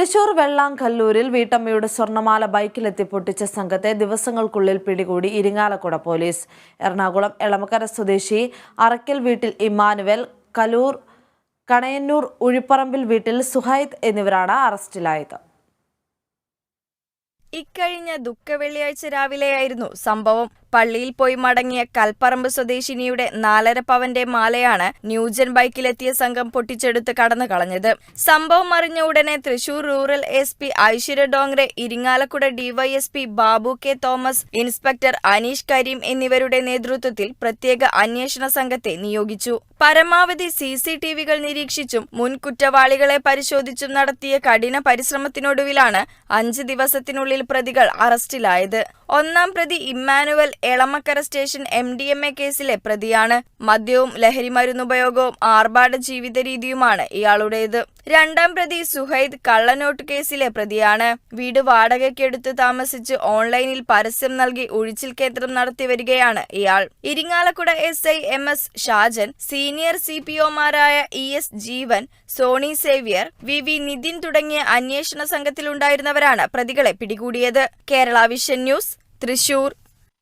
തൃശൂർ വെള്ളാങ്കല്ലൂരിൽ വീട്ടമ്മയുടെ സ്വർണമാല ബൈക്കിലെത്തി പൊട്ടിച്ച സംഘത്തെ ദിവസങ്ങൾക്കുള്ളിൽ പിടികൂടി ഇരിങ്ങാലക്കുട പോലീസ്. എറണാകുളം എളമക്കര സ്വദേശി അറക്കൽ വീട്ടിൽ ഇമ്മാനുവൽ കലൂർ കണയന്നൂർ ഉഴിപ്പറമ്പിൽ വീട്ടിൽ സുഹൈദ് എന്നിവരാണ് അറസ്റ്റിലായത്. ഇക്കഴിഞ്ഞ ദുഃഖ വെള്ളിയാഴ്ച രാവിലെയായിരുന്നു സംഭവം. പള്ളിയിൽ പോയി മടങ്ങിയ കൽപ്പറമ്പ് സ്വദേശിനിയുടെ നാലര പവന്റെ മാലയാണ് ന്യൂജൻ ബൈക്കിലെത്തിയ സംഘം പൊട്ടിച്ചെടുത്ത് കടന്നു കളഞ്ഞത് സംഭവം അറിഞ്ഞ ഉടനെ Thrissur rural S P Aishwarya Dongre Irinjalakuda DySP Babu K Thomas inspector Aneesh Kareem എന്നിവരുടെ നേതൃത്വത്തിൽ പ്രത്യേക അന്വേഷണ സംഘത്തെ നിയോഗിച്ചു. പരമാവധി സിസിടിവികൾ നിരീക്ഷിച്ചും മുൻ കുറ്റവാളികളെ പരിശോധിച്ചും നടത്തിയ കഠിന പരിശ്രമത്തിനൊടുവിലാണ് അഞ്ച് ദിവസത്തിനുള്ളിൽ പ്രതികൾ അറസ്റ്റിലായത്. ഒന്നാം പ്രതി Emmanuel Elamakkara station M D M A കേസിലെ പ്രതിയാണ്. മദ്യവും ലഹരി മരുന്നുപയോഗവും ആർഭാട ജീവിത രീതിയുമാണ് ഇയാളുടേത്. രണ്ടാം പ്രതി സുഹൈദ് കള്ളനോട്ട് കേസിലെ പ്രതിയാണ്. വീട് വാടകയ്ക്കെടുത്ത് താമസിച്ച് ഓൺലൈനിൽ പരസ്യം നൽകി ഒഴിച്ചിൽ കേന്ദ്രം നടത്തി വരികയാണ് ഇയാൾ. Irinjalakuda S I M S Shajan senior C P ഒമാരായ E S Jeevan Soni Xavier V V Nithin തുടങ്ങിയ അന്വേഷണ സംഘത്തിലുണ്ടായിരുന്നവരാണ് പ്രതികളെ പിടികൂടിയത്. Kerala vision news Thrissur.